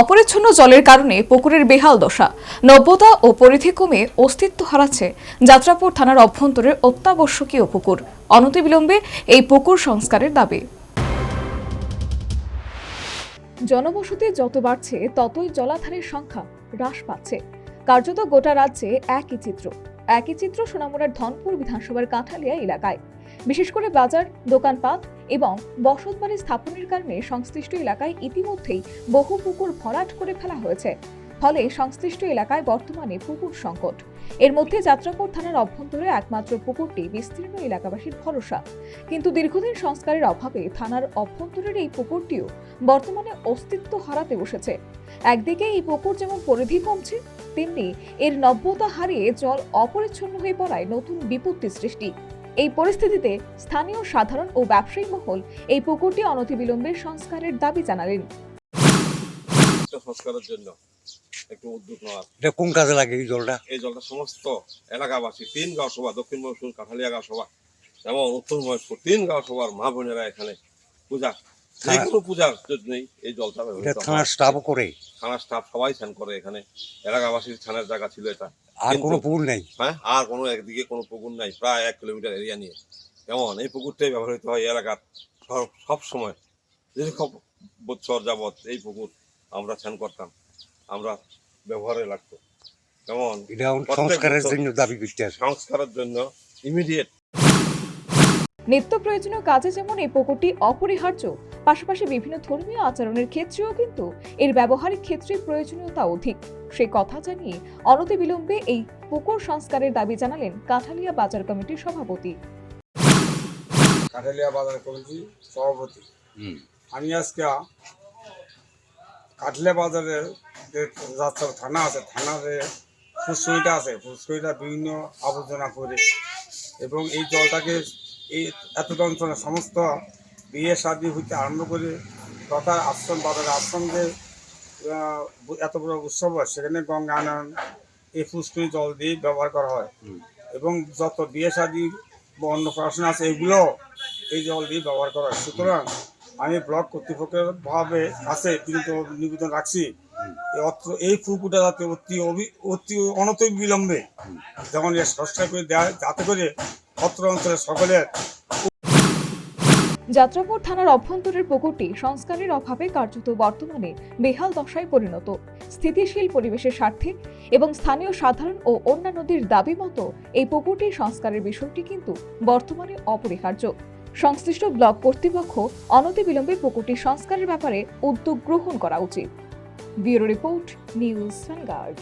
অপরিচ্ছন্ন জলের কারণে পুকুরের বেহাল দশা। নব্যতা ও পরিধি কমে অস্তিত্ব হারাচ্ছে যাত্রাপুর থানার অভ্যন্তরের অত্যাবশ্যকীয় পুকুর। অনতিবিলম্বে এই পুকুর সংস্কারের দাবি। জনবসতি যত বাড়ছে, ততই জলাধারের সংখ্যা হ্রাস পাচ্ছে। কার্যত গোটা রাজ্যে একই চিত্র। একই চিত্র সোনামুড়ার ধনপুর বিধানসভার কাঁঠালিয়া এলাকায়। বিশেষ করে বাজার, দোকানপাট এবং বসতবাড়ি স্থাপনের কারণে সংশ্লিষ্ট এলাকায় ইতিমধ্যেই বহু পুকুর ভরাট করে ফেলা হয়েছে। ফলে সংশ্লিষ্ট এলাকায় বর্তমানে পুকুর সংকট। এর মধ্যে যাত্রাপুর থানার অভ্যন্তরে একমাত্র পুকুরটি বিস্তীর্ণ এলাকাবাসীর ভরসা। কিন্তু দীর্ঘদিন সংস্কারের অভাবে থানার অভ্যন্তরের এই পুকুরটিও বর্তমানে অস্তিত্ব হারাতে বসেছে। একদিকে এই পুকুর যেমন পরিধি কমছে তেমনি এর নব্যতা হারিয়ে জল অপরিচ্ছন্ন হয়ে পড়ায় নতুন বিপত্তি সৃষ্টি। এই পরিস্থিতিতে স্থানীয় সাধারণ ও ব্যবসায়ী মহল এই পুকুরটি অনতিবিলম্বে সংস্কারের দাবি জানালেন। সংস্কারের জন্য একটু উদ্যোগ নেওয়া এটা কোন কাজে লাগে এই জলটা? এই জলটা সমস্ত এলাকাবাসী তিন গাঁও সভা দক্ষিণ মহসুর কাঠালিয়া গাঁও সভা এবং উত্তর মহেশপুর তিন গাঁও সভার মা বোনেরা এখানে পূজা। যে কোনো পূজার জন্যই এই জলটা এটা থানার স্টাফও করে? থানার স্টাফ সবাই স্নান করে এখানে। এলাকাবাসীর স্নানের জায়গা ছিল এটা। আর কোনো পুকুর নেই। হ্যাঁ আর কোনো একদিকে কোনো পুকুর নাই প্রায় এক কিলোমিটার এরিয়া নিয়ে। যেমন এই পুকুরটাই ব্যবহৃত হয় এই এলাকার সব- সব সময়। যেরকম বছর যাবৎ এই পুকুর আমরা স্নান করতাম আমরা ব্যবহারে লাগতো। প্রত্যেক সংস্কারের জন্য দাবি করতে সংস্কারের জন্য ইমিডিয়েট নিত্য প্রয়োজনীয় কাজে যেমন এই পুকুরটি অপরিহার্য পাশাপাশি বিভিন্ন ধর্মীয় আচরণের ক্ষেত্রেও কিন্তু এর ব্যবহারিক ক্ষেত্রে প্রয়োজনীয়তা অধিক। সে কথা জানিয়ে অনতিবিলম্বে এই পুকুর সংস্কারের দাবি জানালেন কাঠালিয়া বাজার কমিটির সভাপতি। কাঠালিয়া বাজার কমিটি সভাপতি। হুম। আমি আজকে কাঠলিয়া বাজারের যে যাত্রা থানা আছে থানার যে ফুসকুড়িটা আছে ফুসকুড়িটা বিভিন্ন আবর্জনা করে এবং এই জলটাকে এই এত অঞ্চলের সমস্ত বিয়ে শাদি হইতে আরম্ভ করে তথা আশ্রম আশ্রম যে এত বড় উৎসব হয় সেখানে গঙ্গা আনয়ন এই ফুসকুড়ি জল দিয়ে ব্যবহার করা হয়। এবং যত বিয়ে শাদি বা অন্য পড়াশোনা আছে এগুলো এই জল দিয়ে ব্যবহার করা হয়। সুতরাং আমি ব্লক কর্তৃপক্ষের ভাবে কাছে কিন্তু নিবেদন রাখছি এই অত্র এই পুকুরটা যাতে অতি অবি অতি অনত বিলম্বে যেমন এর সংস্কার করে দেয় যাতে করে অত্র অঞ্চলের সকলের যাত্রাপুর থানার অভ্যন্তরের পুকুরটি সংস্কারের অভাবে কার্যত বর্তমানে বেহাল দশায় পরিণত। স্থিতিশীল পরিবেশের স্বার্থে এবং স্থানীয় সাধারণ ও অন্যান্যদের দাবি মতো এই পুকুরটির সংস্কারের বিষয়টি কিন্তু বর্তমানে অপরিহার্য। সংশ্লিষ্ট ব্লক কর্তৃপক্ষ অনতিবিলম্বে পুকুরটি সংস্কারের ব্যাপারে উদ্যোগ গ্রহণ করা উচিত। Bureau report, news vanguard